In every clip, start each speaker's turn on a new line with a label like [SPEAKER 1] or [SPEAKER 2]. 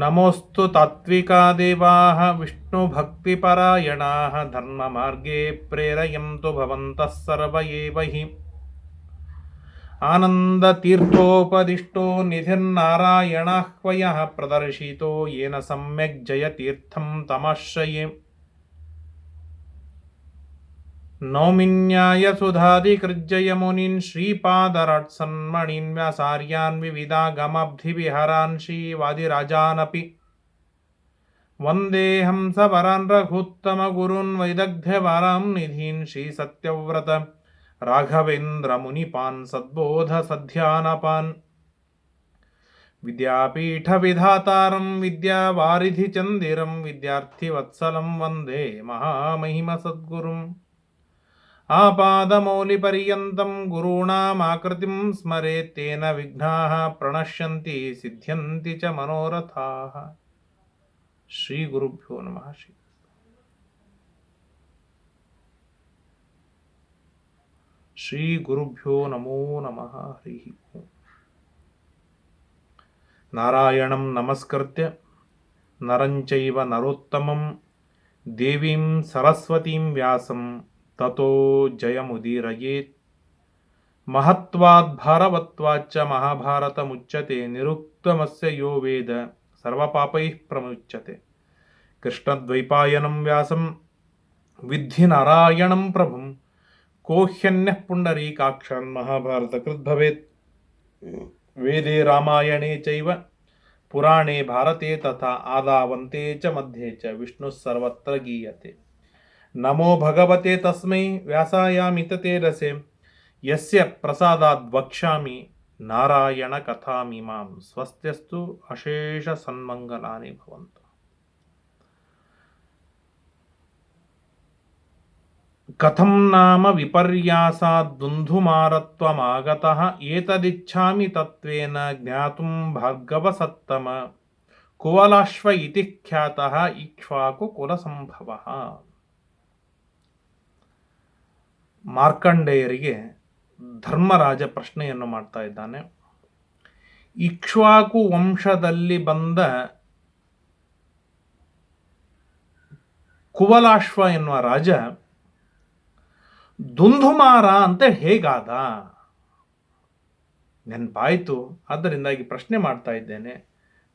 [SPEAKER 1] నమోస్తు తాత్వికా దేవాः విష్ణుభక్తిపరాయణాः ధర్మమార్గే ప్రేరయంతు భవంతः సర్వ ఏవ हि ఆనందతీర్థోపదిష్టో నిధిర్నారాయణాహ్వయः ప్రదర్శితో ఏన సమ్యక్ జయతీర్థం తమాశ్రయే. तमाश्रये नौमिन्यायसुधादिकृज्जयमुनीन् श्रीपादराट्सन्मणीन् व्यासार्यान् विविधागमाब्धिविहारान् श्रीवादिराजानपि। वन्देऽहं सपरान् रघुत्तमगुरून् वैदग्ध्यवारां निधीन् श्रीसत्यव्रत राघवेन्द्रमुनिपान् सद्बोधसध्यानपान्। विद्यापीठविधातारं विद्यावारिधिचन्दिरं विद्यार्थिवत्सलं वन्दे महामहिमसद्गुरुम् ఆపాదమౌలిపర్యంతం గురూణామాకృతిం స్మరేత్తేన విఘ్నా ప్రణశ్యంతి సిద్ధ్యంతి చ మనోరథా. శ్రీ గురుభ్యో నమ. శ్రీ శ్రీ గురుభ్యో నమో నమ. హరి నారాయణం నమస్కృత్య నరంచైవ నరోత్తమం దేవీం సరస్వతీం వ్యాసం ತಥೋ ಜಯಮುದೀರಯೇತ್ ಮಹತ್ವಾದ್ಭಾರವತ್ವಾಚ್ಚ ಮಹಾಭಾರತ ಮುಚ್ಚತೆ ನಿರುಕ್ತಮಸ್ಯ ಯೋ ವೇದ ಸರ್ವಪಾಪೈಃ ಪ್ರಮುಚ್ಯತೆ ಕೃಷ್ಣದ್ವೈಪಾಯನಂ ವ್ಯಾಸಂ ವಿದ್ಧಿ ನಾರಾಯಣಂ ಪ್ರಭುಂ ಕೋಹ್ಯನ್ಯಃ ಪುಂಡರೀಕಾಕ್ಷಾನ್ ಮಹಾಭಾರತಕೃತ್ ಭವೇತ್ ವೇದೇ ರಾಮಾಯಣೇ ಚೈವ ಪುರಾಣೇ ಭಾರತೆ ತಥಾ ಆದಾವಂತೆ ಚ ಮಧ್ಯೆ ಚ ವಿಷ್ಣುಃ ಸರ್ವತ್ರ ಗೀಯತೆ నమో భగవతే తస్మై వ్యాసాయామితతే రసే యస్య ప్రసాదాద్ వక్ష్యామి నారాయణ కథామిమాం స్వస్త్యస్తు అశేష సన్మంగళాని భవంతు. కథం నామ విపర్యాసాద్దుంధుమారత్వమాగత ఏతదిచ్ఛామి తత్వేన జ్ఞాతుం భార్గవసత్తమ. కువలాశ్వ ఇతి ఖ్యాత ఇక్ష్వాకు కుల సంభవ. ಮಾರ್ಕಂಡೇಯರಿಗೆ ಧರ್ಮರಾಜ ಪ್ರಶ್ನೆಯನ್ನು ಮಾಡ್ತಾ ಇದ್ದಾನೆ. ಇಕ್ಷ್ವಾಕು ವಂಶದಲ್ಲಿ ಬಂದ ಕುವಲಾಶ್ವ ಎನ್ನುವ ರಾಜ ದುಂಧುಮಾರ ಅಂತ ಹೇಗಾದ? ನೆನಪಾಯಿತು. ಆದ್ದರಿಂದಾಗಿ ಪ್ರಶ್ನೆ ಮಾಡ್ತಾ ಇದ್ದೇನೆ.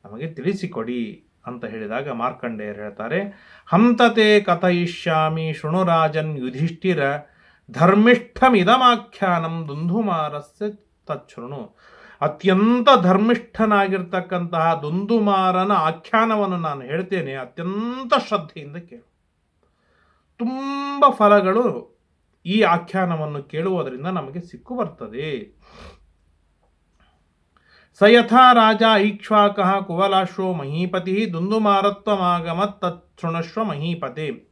[SPEAKER 1] ನಮಗೆ ತಿಳಿಸಿಕೊಡಿ ಅಂತ ಹೇಳಿದಾಗ ಮಾರ್ಕಂಡೇಯರು ಹೇಳ್ತಾರೆ, ಹಂತತೆ ಕಥಯಿಷ್ಯಾಮಿ ಶೃಣುರಾಜನ್ ಯುಧಿಷ್ಠಿರ ಧರ್ಮಿಷ್ಠಮಿದಮಾಖ್ಯಾನಂ ದುಂದುಮಾರಸ್ಯ ತಚ್ಛೃಣು ಅತ್ಯಂತ ಧರ್ಮಿಷ್ಠನಾಗಿರ್ತಕ್ಕಂತಹ ದುಂದುಮಾರನ ಆಖ್ಯಾನವನ್ನು ನಾನು ಹೇಳ್ತೇನೆ. ಅತ್ಯಂತ ಶ್ರದ್ಧೆಯಿಂದ ಕೇಳು. ತುಂಬ ಫಲಗಳು ಈ ಆಖ್ಯಾನವನ್ನು ಕೇಳುವುದರಿಂದ ನಮಗೆ ಸಿಕ್ಕು ಬರ್ತದೆ. ಸ ಯಥಾ ರಾಜ ಐಕ್ಷ್ವಾಕಃ ಕುವಲಾಶ್ವೋ ಮಹೀಪತಿ ದುಂದುಮಾರತ್ವಮಾಗಮತ್ ತತ್ಸೃಣಶ್ವ ಮಹೀಪತೆ.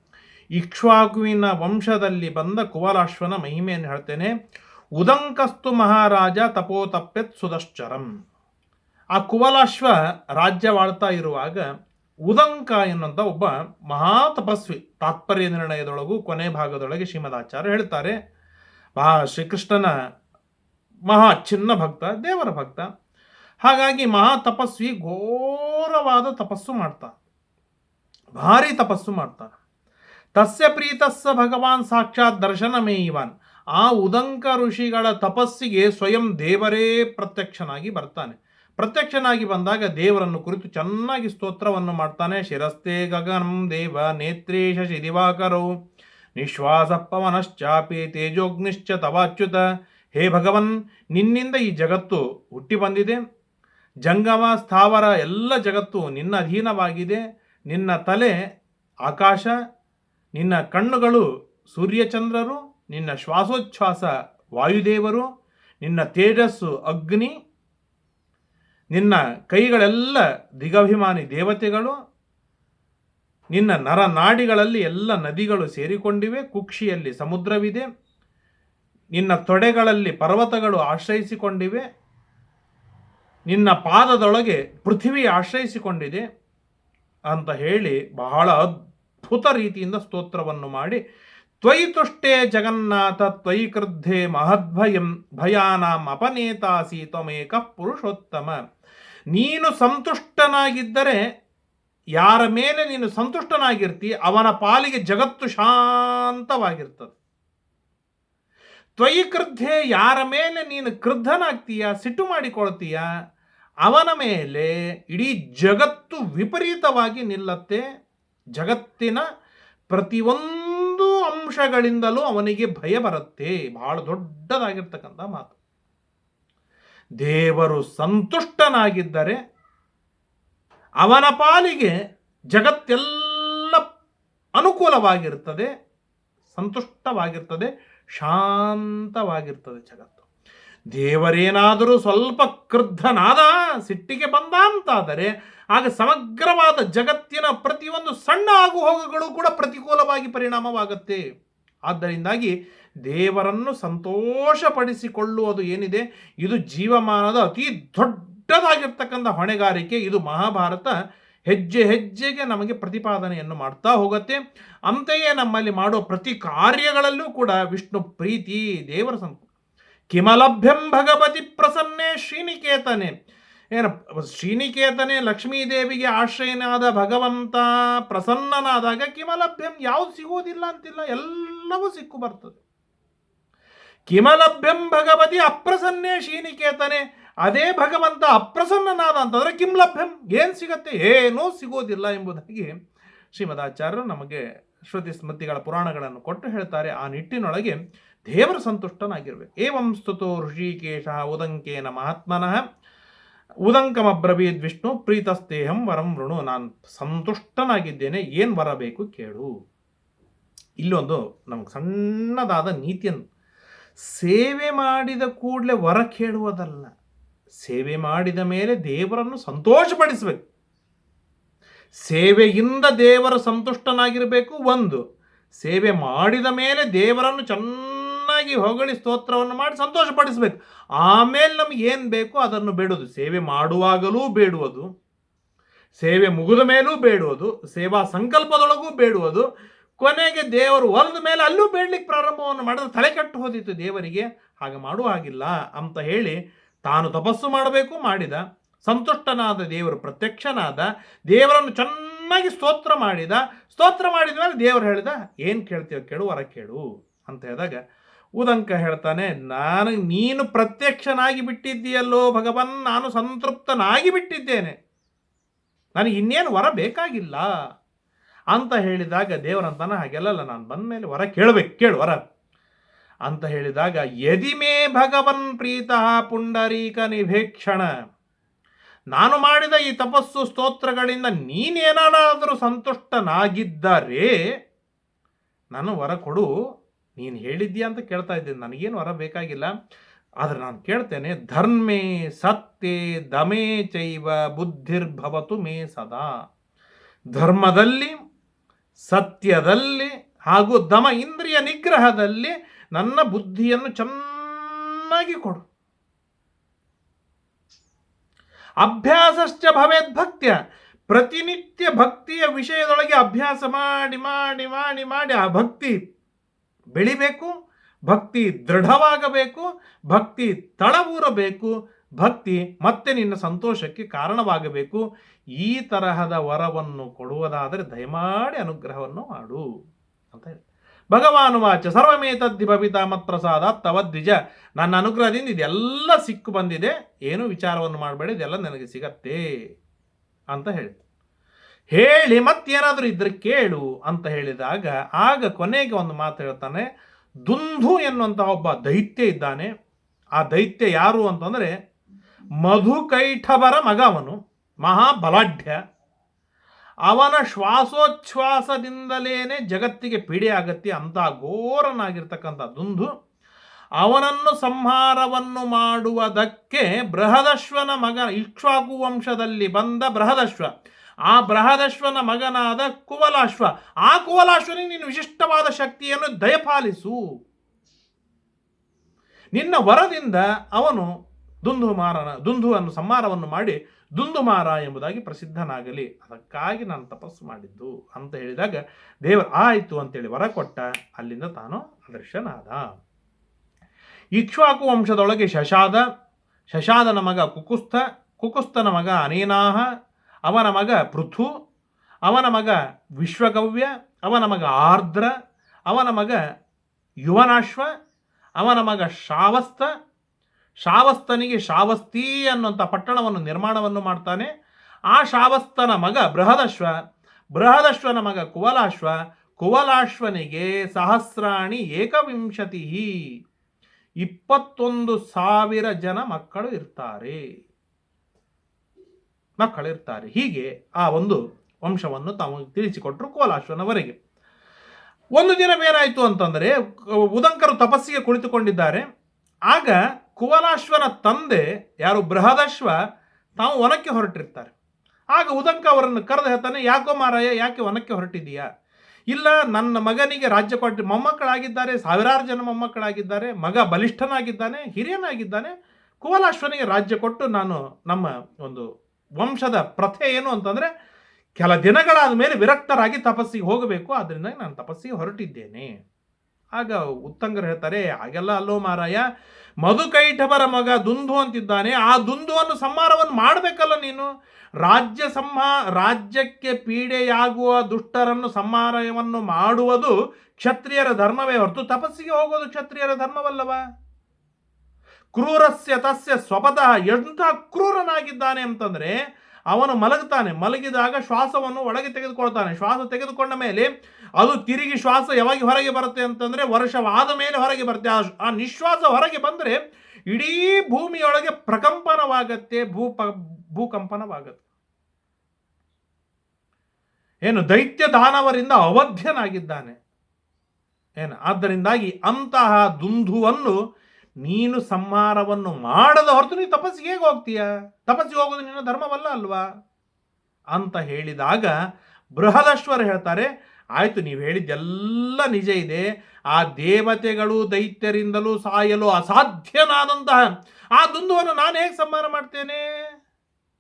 [SPEAKER 1] ಇಕ್ಷ್ವಾಕುವಿನ ವಂಶದಲ್ಲಿ ಬಂದ ಕುವಲಾಶ್ವನ ಮಹಿಮೆಯನ್ನು ಹೇಳ್ತೇನೆ. ಉದಂಕಸ್ತು ಮಹಾರಾಜ ತಪೋತಪ್ಪೆತ್ ಸುದಶ್ಚರಂ. ಆ ಕುವಲಾಶ್ವ ರಾಜ್ಯವಾಳ್ತಾ ಇರುವಾಗ ಉದಂಕ ಎನ್ನುವಂಥ ಒಬ್ಬ ಮಹಾ ತಪಸ್ವಿ ತಾತ್ಪರ್ಯ ನಿರ್ಣಯದೊಳಗೂ ಕೊನೆ ಭಾಗದೊಳಗೆ ಶ್ರೀಮದಾಚಾರ್ಯ ಹೇಳ್ತಾರೆ. ಮಹಾ ಶ್ರೀಕೃಷ್ಣನ ಮಹಾ ಚಿನ್ನ ಭಕ್ತ, ದೇವರ ಭಕ್ತ. ಹಾಗಾಗಿ ಮಹಾ ತಪಸ್ವಿ ಘೋರವಾದ ತಪಸ್ಸು ಮಾಡ್ತಾನೆ. ಭಾರಿ ತಪಸ್ಸು ಮಾಡ್ತಾನೆ. ತಸ್ಯ ಪ್ರೀತಸ್ಸ ಭಗವಾನ್ ಸಾಕ್ಷಾತ್ ದರ್ಶನ ಇವನ್ ಆ ಉದಂಕ ಋಷಿಗಳ ತಪಸ್ಸಿಗೆ ಸ್ವಯಂ ದೇವರೇ ಪ್ರತ್ಯಕ್ಷನಾಗಿ ಬರ್ತಾನೆ. ಪ್ರತ್ಯಕ್ಷನಾಗಿ ಬಂದಾಗ ದೇವರನ್ನು ಕುರಿತು ಚೆನ್ನಾಗಿ ಸ್ತೋತ್ರವನ್ನು ಮಾಡ್ತಾನೆ. ಶಿರಸ್ತೆ ಗಗನಂ ದೇವ ನೇತ್ರೇಶ ಶಿದಿವಾಕರೌ ನಿಶ್ವಾಸ ಪವನಶ್ಚಾಪಿ ತೇಜೋಗ್ನಿಶ್ಚ ತವಾಚ್ಯುತ. ಹೇ ಭಗವನ್, ನಿನ್ನಿಂದ ಈ ಜಗತ್ತು ಹುಟ್ಟಿ ಬಂದಿದೆ. ಜಂಗಮ, ಸ್ಥಾವರ, ಎಲ್ಲ ಜಗತ್ತು ನಿನ್ನ ಅಧೀನವಾಗಿದೆ. ನಿನ್ನ ತಲೆ ಆಕಾಶ ನಿನ್ನ ಕಣ್ಣುಗಳು ಸೂರ್ಯಚಂದ್ರರು, ನಿನ್ನ ಶ್ವಾಸೋಚ್ಛ್ವಾಸ ವಾಯುದೇವರು, ನಿನ್ನ ತೇಜಸ್ಸು ಅಗ್ನಿ, ನಿನ್ನ ಕೈಗಳೆಲ್ಲ ದಿಗಭಿಮಾನಿ ದೇವತೆಗಳು, ನಿನ್ನ ನರನಾಡಿಗಳಲ್ಲಿ ಎಲ್ಲ ನದಿಗಳು ಸೇರಿಕೊಂಡಿವೆ, ಕುಕ್ಷಿಯಲ್ಲಿ ಸಮುದ್ರವಿದೆ, ನಿನ್ನ ತೊಡೆಗಳಲ್ಲಿ ಪರ್ವತಗಳು ಆಶ್ರಯಿಸಿಕೊಂಡಿವೆ, ನಿನ್ನ ಪಾದದೊಳಗೆ ಪೃಥ್ವಿ ಆಶ್ರಯಿಸಿಕೊಂಡಿದೆ ಅಂತ ಹೇಳಿ ಬಹಳ ಅದ್ಭುತ ರೀತಿಯಿಂದ ಸ್ತೋತ್ರವನ್ನು ಮಾಡಿ, ತ್ವಯಿ ತುಷ್ಟೇ ಜಗನ್ನಾಥ, ತ್ವಯಿ ಕೃದ್ಧೆ ಮಹದ್ಭಯಂ ಭಯಾನಾಂ ಅಪನೇತಾಸಿ ತ್ವಮೇಕ ಪುರುಷೋತ್ತಮ. ನೀನು ಸಂತುಷ್ಟನಾಗಿದ್ದರೆ, ಯಾರ ಮೇಲೆ ನೀನು ಸಂತುಷ್ಟನಾಗಿರ್ತಿ, ಅವನ ಪಾಲಿಗೆ ಜಗತ್ತು ಶಾಂತವಾಗಿರ್ತದೆ. ತ್ವಯಿ ಕೃದ್ಧೆ ಯಾರ ಮೇಲೆ ನೀನು ಕೃದ್ಧನಾಗ್ತೀಯ, ಸಿಟ್ಟು ಮಾಡಿಕೊಳ್ತೀಯ, ಅವನ ಮೇಲೆ ಇಡೀ ಜಗತ್ತು ವಿಪರೀತವಾಗಿ ನಿಲ್ಲತ್ತೆ. ಜಗತ್ತಿನ ಪ್ರತಿಯೊಂದು ಅಂಶಗಳಿಂದಲೂ ಅವನಿಗೆ ಭಯ ಬರುತ್ತೆ. ಬಹಳ ದೊಡ್ಡದಾಗಿರ್ತಕ್ಕಂಥ ಮಾತು. ದೇವರು ಸಂತುಷ್ಟನಾಗಿದ್ದರೆ ಅವನ ಪಾಲಿಗೆ ಜಗತ್ತೆಲ್ಲ ಅನುಕೂಲವಾಗಿರ್ತದೆ, ಸಂತುಷ್ಟವಾಗಿರ್ತದೆ, ಶಾಂತವಾಗಿರ್ತದೆ ಜಗತ್ತು. ದೇವರೇನಾದರೂ ಸ್ವಲ್ಪ ಕ್ರುದ್ಧನಾದ ಸಿಟ್ಟಿಗೆ ಬಂದ ಅಂತಾದರೆ ಆಗ ಸಮಗ್ರವಾದ ಜಗತ್ತಿನ ಪ್ರತಿಯೊಂದು ಸಣ್ಣ ಆಗುಹೋಗುಗಳು ಕೂಡ ಪ್ರತಿಕೂಲವಾಗಿ ಪರಿಣಾಮವಾಗುತ್ತೆ. ಆದ್ದರಿಂದಾಗಿ ದೇವರನ್ನು ಸಂತೋಷಪಡಿಸಿಕೊಳ್ಳುವುದು ಏನಿದೆ? ಇದು ಜೀವಮಾನದ ಅತಿ ದೊಡ್ಡದಾಗಿರ್ತಕ್ಕಂಥ ಹೊಣೆಗಾರಿಕೆ. ಇದು ಮಹಾಭಾರತ ಹೆಜ್ಜೆ ಹೆಜ್ಜೆಗೆ ನಮಗೆ ಪ್ರತಿಪಾದನೆಯನ್ನು ಮಾಡ್ತಾ ಹೋಗುತ್ತೆ. ಅಂತೆಯೇ ನಮ್ಮಲ್ಲಿ ಮಾಡೋ ಪ್ರತಿ ಕಾರ್ಯಗಳಲ್ಲೂ ಕೂಡ ವಿಷ್ಣು ಪ್ರೀತಿ ದೇವರ ಸಂತ ಕಿಮಲಭ್ಯಂ ಭಗವತಿ ಪ್ರಸನ್ನೆ ಶ್ರೀನಿಕೇತನೆ ಏನು ಶ್ರೀನಿಕೇತನೆ ಲಕ್ಷ್ಮೀದೇವಿಗೆ ಆಶ್ರಯನಾದ ಭಗವಂತ ಪ್ರಸನ್ನನಾದಾಗ ಕಿಮಲಭ್ಯಂ ಯಾವುದು ಸಿಗೋದಿಲ್ಲ ಅಂತಿಲ್ಲ, ಎಲ್ಲವೂ ಸಿಕ್ಕು ಬರ್ತದೆ. ಕಿಮಲಭ್ಯಂ ಭಗವತಿ ಅಪ್ರಸನ್ನೇ ಶ್ರೀನಿಕೇತನೆ, ಅದೇ ಭಗವಂತ ಅಪ್ರಸನ್ನನಾದ ಅಂತಂದರೆ ಕಿಂ ಲಭ್ಯಂ ಏನು ಸಿಗತ್ತೆ, ಏನೂ ಸಿಗೋದಿಲ್ಲ ಎಂಬುದಾಗಿ ಶ್ರೀಮದಾಚಾರ್ಯರು ನಮಗೆ ಶ್ರುತಿ ಸ್ಮೃತಿಗಳ ಪುರಾಣಗಳನ್ನು ಕೊಟ್ಟು ಹೇಳ್ತಾರೆ. ಆ ನಿಟ್ಟಿನೊಳಗೆ ದೇವರ ಸಂತುಷ್ಟನಾಗಿರ್ಬೇಕು. ಏವಂ ಸ್ತುತೋ ಋಷಿಕೇಶ ಉದಂಕೇನ ಮಹಾತ್ಮನಃ ಉದಂಕಮಬ್ರವೀದ್ ವಿಷ್ಣು ಪ್ರೀತಸ್ತೇಹಂ ವರಂ ವೃಣು. ನಾನು ಸಂತುಷ್ಟನಾಗಿದ್ದೇನೆ, ಏನು ಬರಬೇಕು ಕೇಳು. ಇಲ್ಲೊಂದು ನಮಗೆ ಸಣ್ಣದಾದ ನೀತಿಯನ್ನು. ಸೇವೆ ಮಾಡಿದ ಕೂಡಲೇ ವರ ಕೇಳುವುದಲ್ಲ. ಸೇವೆ ಮಾಡಿದ ಮೇಲೆ ದೇವರನ್ನು ಸಂತೋಷಪಡಿಸಬೇಕು. ಸೇವೆಯಿಂದ ದೇವರ ಸಂತುಷ್ಟನಾಗಿರಬೇಕು ಒಂದು. ಸೇವೆ ಮಾಡಿದ ಮೇಲೆ ದೇವರನ್ನು ಚೆನ್ನಾಗಿ ಹೊಗಳಿ ಸ್ತೋತ್ರವನ್ನು ಮಾಡಿ ಸಂತೋಷ ಸಂತೋಷಪಡಿಸಬೇಕು. ಆಮೇಲೆ ನಮ್ಗೆ ಏನು ಬೇಕೋ ಅದನ್ನು ಬೇಡೋದು. ಸೇವೆ ಮಾಡುವಾಗಲೂ ಬೇಡುವುದು. ಸೇವೆ ಮುಗಿದ ಮೇಲೂ ಬೇಡುವುದು. ಸೇವಾ ಸಂಕಲ್ಪದೊಳಗೂ ಬೇಡುವುದು. ಕೊನೆಗೆ ದೇವರು ಹೊರದ ಮೇಲೆ ಅಲ್ಲೂ ಬೇಡಲಿಕ್ಕೆ ಪ್ರಾರಂಭವನ್ನು ಮಾಡಿದ್ರೆ ತಲೆ ಕಟ್ಟು ಹೋದಿತ್ತು ದೇವರಿಗೆ. ಹಾಗೆ ಮಾಡುವ ಹಾಗಿಲ್ಲ ಅಂತ ಹೇಳಿ ತಾನು ತಪಸ್ಸು ಮಾಡಬೇಕು ಮಾಡಿದ. ಸಂತುಷ್ಟನಾದ ದೇವರು ಪ್ರತ್ಯಕ್ಷನಾದ. ದೇವರನ್ನು ಚೆನ್ನಾಗಿ ಸ್ತೋತ್ರ ಮಾಡಿದ. ಸ್ತೋತ್ರ ಮಾಡಿದ ಮೇಲೆ ದೇವರು ಹೇಳಿದ, ಏನು ಕೇಳ್ತೀವ ಕೇಳು, ವರ ಕೇಳು ಅಂತ ಹೇಳಿದಾಗ ಉದಂಕ ಹೇಳ್ತಾನೆ, ನಾನು, ನೀನು ಪ್ರತ್ಯಕ್ಷನಾಗಿ ಬಿಟ್ಟಿದ್ದೀಯಲ್ಲೋ ಭಗವನ್, ನಾನು ಸಂತೃಪ್ತನಾಗಿ ಬಿಟ್ಟಿದ್ದೇನೆ. ನನಗೆ ಇನ್ನೇನು ವರ ಬೇಕಾಗಿಲ್ಲ. ಅಂತ ಹೇಳಿದಾಗ ದೇವರಂತನ ಹಾಗೆಲ್ಲಲ್ಲ ನಾನು ಬಂದ ಮೇಲೆ ವರ ಕೇಳಬೇಕು, ಕೇಳು ವರ. ಅಂತ ಹೇಳಿದಾಗ ಯದಿಮೇ ಭಗವನ್ ಪ್ರೀತಃ ಪುಂಡರೀಕ ನಿಭೇಕ್ಷಣ. ನಾನು ಮಾಡಿದ ಈ ತಪಸ್ಸು ಸ್ತೋತ್ರಗಳಿಂದ ನೀನೇನಾದರೂ ಸಂತುಷ್ಟನಾಗಿದ್ದರೆ, ನಾನು ವರ ಕೊಡು. ನೀನು ಹೇಳಿದ್ಯಾ ಅಂತ ಕೇಳ್ತಾ ಇದ್ದೀನಿ. ನನಗೇನು ವರ ಬೇಕಾಗಿಲ್ಲ. ಆದರೆ ನಾನು ಕೇಳ್ತೇನೆ, ಧರ್ಮೇ ಸತ್ಯೇ ದಮೇ ಚೈವ ಬುದ್ಧಿರ್ಭವತು ಮೇ ಸದಾ. ಧರ್ಮದಲ್ಲಿ, ಸತ್ಯದಲ್ಲಿ ಹಾಗೂ ದಮ ಇಂದ್ರಿಯ ನಿಗ್ರಹದಲ್ಲಿ ನನ್ನ ಬುದ್ಧಿಯನ್ನು ಚೆನ್ನಾಗಿ ಕೊಡು. ಅಭ್ಯಾಸಶ್ಚ ಭವೇದ್ ಭಕ್ತ್ಯ. ಪ್ರತಿನಿತ್ಯ ಭಕ್ತಿಯ ವಿಷಯದೊಳಗೆ ಅಭ್ಯಾಸ ಮಾಡಿ ಮಾಡಿ ಮಾಡಿ ಮಾಡಿ ಆ ಭಕ್ತಿ ಬೆಳಿಬೇಕು, ಭಕ್ತಿ ದೃಢವಾಗಬೇಕು, ಭಕ್ತಿ ತಳವೂರಬೇಕು, ಭಕ್ತಿ ಮತ್ತೆ ನಿನ್ನ ಸಂತೋಷಕ್ಕೆ ಕಾರಣವಾಗಬೇಕು. ಈ ತರಹದ ವರವನ್ನು ಕೊಡುವುದಾದರೆ ದಯಮಾಡಿ ಅನುಗ್ರಹವನ್ನು ಮಾಡು ಅಂತ ಹೇಳಿ. ಭಗವಾನು ವಾಚ, ಸರ್ವಮೇತದ್ದಿ ಭವಿತಾ ಮತ್ರ ತವದ್ವಿಜ ನನ್ನ ಅನುಗ್ರಹದಿಂದ ಇದೆಲ್ಲ ಸಿಕ್ಕು ಬಂದಿದೆ. ಏನು ವಿಚಾರವನ್ನು ಮಾಡಬೇಡಿ, ಇದೆಲ್ಲ ನನಗೆ ಸಿಗತ್ತೆ ಅಂತ ಹೇಳಿ. ಹೇಳಿ ಮತ್ತೇನಾದರೂ ಇದ್ರೆ ಕೇಳು ಅಂತ ಹೇಳಿದಾಗ ಆಗ ಕೊನೆಗೆ ಒಂದು ಮಾತು ಹೇಳ್ತಾನೆ, ದುಂಧು ಎನ್ನುವಂತಹ ಒಬ್ಬ ದೈತ್ಯ ಇದ್ದಾನೆ. ಆ ದೈತ್ಯ ಯಾರು ಅಂತಂದರೆ ಮಧುಕೈಠಬರ ಮಗ ಅವನು ಮಹಾಬಲಾಢ್ಯ. ಅವನ ಶ್ವಾಸೋಚ್ಛ್ವಾಸದಿಂದಲೇನೆ ಜಗತ್ತಿಗೆ ಪೀಡೆ ಆಗತ್ತೆ ಅಂತ ಘೋರನಾಗಿರ್ತಕ್ಕಂಥ ದುಂಧು, ಅವನನ್ನು ಸಂಹಾರವನ್ನು ಮಾಡುವುದಕ್ಕೆ ಬೃಹದಶ್ವನ ಮಗ ಇಕ್ಷ್ವಾಕು ವಂಶದಲ್ಲಿ ಬಂದ ಬೃಹದಶ್ವ. ಆ ಬೃಹದಶ್ವನ ಮಗನಾದ ಕುವಲಾಶ್ವ, ಆ ಕುವಲಾಶ್ವನಿಗೆ ನೀನು ವಿಶಿಷ್ಟವಾದ ಶಕ್ತಿಯನ್ನು ದಯಪಾಲಿಸು. ನಿನ್ನ ವರದಿಂದ ಅವನು ದುಂದುಮಾರನ, ದುಂದುವನ್ನು ಸಂಹಾರವನ್ನು ಮಾಡಿ ದುಂದುಮಾರ ಎಂಬುದಾಗಿ ಪ್ರಸಿದ್ಧನಾಗಲಿ. ಅದಕ್ಕಾಗಿ ನಾನು ತಪಸ್ಸು ಮಾಡಿದ್ದು ಅಂತ ಹೇಳಿದಾಗ ದೇವ ಆಯಿತು ಅಂತೇಳಿ ವರ ಕೊಟ್ಟ, ಅಲ್ಲಿಂದ ತಾನು ಅದೃಶ್ಯನಾದ ಇಕ್ಷ್ವಾಕು ವಂಶದೊಳಗೆ ಶಶಾದ, ಶಶಾದನ ಮಗ ಕುಕುಸ್ಥ, ಕುಕುಸ್ಥನ ಮಗ ಅನೇನಾಹ ಅವನ ಮಗ ಪೃಥು, ಅವನ ಮಗ ವಿಶ್ವಗವ್ಯ, ಅವನ ಮಗ ಆರ್ದ್ರ, ಅವನ ಮಗ ಯುವನಾಶ್ವ, ಅವನ ಮಗ ಶಾವಸ್ತ. ಶಾವಸ್ತನಿಗೆ ಶಾವಸ್ತಿ ಅನ್ನುವಂಥ ಪಟ್ಟಣವನ್ನು ನಿರ್ಮಾಣವನ್ನು ಮಾಡ್ತಾನೆ. ಆ ಶಾವಸ್ತನ ಮಗ ಬೃಹದಶ್ವ, ಬೃಹದಶ್ವನ ಮಗ ಕುವಲಾಶ್ವ, ಕುವಲಾಶ್ವನಿಗೆ ಸಹಸ್ರಾಣಿ ಏಕವಿಂಶತಿ ಇಪ್ಪತ್ತೊಂದು ಸಾವಿರ ಜನ ಮಕ್ಕಳು ಇರ್ತಾರೆ. ಮಕ್ಕಳಿರ್ತಾರೆ. ಹೀಗೆ ಆ ಒಂದು ವಂಶವನ್ನು ತಾವು ತಿಳಿಸಿಕೊಟ್ಟರು ಕೋಲಾಶ್ವನವರೆಗೆ. ಒಂದು ದಿನ ಏನಾಯಿತು ಅಂತಂದರೆ, ಉದಂಕರು ತಪಸ್ಸಿಗೆ ಕುಳಿತುಕೊಂಡಿದ್ದಾರೆ. ಆಗ ಕುವಲಾಶ್ವನ ತಂದೆ, ಯಾರು ಬೃಹದಶ್ವ, ತಾವು ಒನಕ್ಕೆ ಹೊರಟಿರ್ತಾರೆ. ಆಗ ಉದಂಕ ಅವರನ್ನು ಕರೆದು ಹೇಳ್ತಾನೆ, ಯಾಕೋ ಮಾರಾಯ, ಯಾಕೆ ಒನಕ್ಕೆ ಹೊರಟಿದೀಯಾ ಇಲ್ಲ, ನನ್ನ ಮಗನಿಗೆ ರಾಜ್ಯ ಕೊಟ್ಟು ಮೊಮ್ಮಕ್ಕಳಾಗಿದ್ದಾರೆ, ಸಾವಿರಾರು ಜನ ಮೊಮ್ಮಕ್ಕಳಾಗಿದ್ದಾರೆ, ಮಗ ಬಲಿಷ್ಠನಾಗಿದ್ದಾನೆ, ಹಿರಿಯನಾಗಿದ್ದಾನೆ. ಕುವಲಾಶ್ವನಿಗೆ ರಾಜ್ಯ ಕೊಟ್ಟು ನಾನು ನಮ್ಮ ಒಂದು ವಂಶದ ಪ್ರಥೆ ಏನು ಅಂತಂದರೆ ಕೆಲ ದಿನಗಳಾದ ಮೇಲೆ ವಿರಕ್ತರಾಗಿ ತಪಸ್ಸಿಗೆ ಹೋಗಬೇಕು. ಅದರಿಂದ ನಾನು ತಪಸ್ಸಿಗೆ ಹೊರಟಿದ್ದೇನೆ. ಆಗ ಉತ್ತಂಗರು ಹೇಳ್ತಾರೆ, ಹಾಗೆಲ್ಲ ಅಲ್ಲೋ ಮಾರಾಯ ಮಧುಕೈಠವರ ಮಗ ದುಂದು ಅಂತಿದ್ದಾನೆ. ಆ ದುಂದುವನ್ನು ಸಂಹಾರವನ್ನು ಮಾಡಬೇಕಲ್ಲ ನೀನು. ರಾಜ್ಯ ಸಂಹಾ, ರಾಜ್ಯಕ್ಕೆ ಪೀಡೆಯಾಗುವ ದುಷ್ಟರನ್ನು ಸಂಹಾರವನ್ನು ಮಾಡುವುದು ಕ್ಷತ್ರಿಯರ ಧರ್ಮವೇ ಹೊರತು ತಪಸ್ಸಿಗೆ ಹೋಗೋದು ಕ್ಷತ್ರಿಯರ ಧರ್ಮವಲ್ಲವ? ಕ್ರೂರಸ್ಯ ತಸ್ಯ ಸ್ವಪತಃ ಎಂಥ ಕ್ರೂರನಾಗಿದ್ದಾನೆ ಅಂತಂದರೆ ಅವನು ಮಲಗುತ್ತಾನೆ. ಮಲಗಿದಾಗ ಶ್ವಾಸವನ್ನು ಒಳಗೆ ತೆಗೆದುಕೊಳ್ತಾನೆ. ಶ್ವಾಸ ತೆಗೆದುಕೊಂಡ ಮೇಲೆ ಅದು ತಿರುಗಿ ಶ್ವಾಸ ಯಾವಾಗ ಹೊರಗೆ ಬರುತ್ತೆ ಅಂತಂದರೆ ವರ್ಷವಾದ ಮೇಲೆ ಹೊರಗೆ ಬರುತ್ತೆ. ಆ- ಆ ನಿಶ್ವಾಸ ಹೊರಗೆ ಬಂದರೆ ಇಡೀ ಭೂಮಿಯೊಳಗೆ ಪ್ರಕಂಪನವಾಗತ್ತೆ ಭೂ ಭೂಕಂಪನವಾಗತ್ತೆ. ಏನು ದೈತ್ಯ ದಾನವರಿಂದ ಅವಧ್ಯನಾಗಿದ್ದಾನೆ. ಏನು? ಆದ್ದರಿಂದಾಗಿ ಅಂತಹ ದುಂದುವನ್ನು ನೀನು ಸಂಹಾರವನ್ನು ಮಾಡದ ಹೊರತು ನೀನು ತಪಸ್ಸಿಗೆ ಹೇಗೆ ಹೋಗ್ತೀಯ? ತಪಸ್ಸಿಗೆ ಹೋಗೋದು ನಿನ್ನ ಧರ್ಮವಲ್ಲ ಅಲ್ವಾ? ಅಂತ ಹೇಳಿದಾಗ ಬೃಹದಶ್ವರ ಹೇಳ್ತಾರೆ, ಆಯಿತು, ನೀವು ಹೇಳಿದ್ದೆಲ್ಲ ನಿಜ ಇದೆ. ಆ ದೇವತೆಗಳು ದೈತ್ಯರಿಂದಲೂ ಸಾಯಲು ಅಸಾಧ್ಯನಾದಂತಹ ಆ ದುಂದುವನ್ನು ನಾನು ಹೇಗೆ ಸಂಹಾರ ಮಾಡ್ತೇನೆ?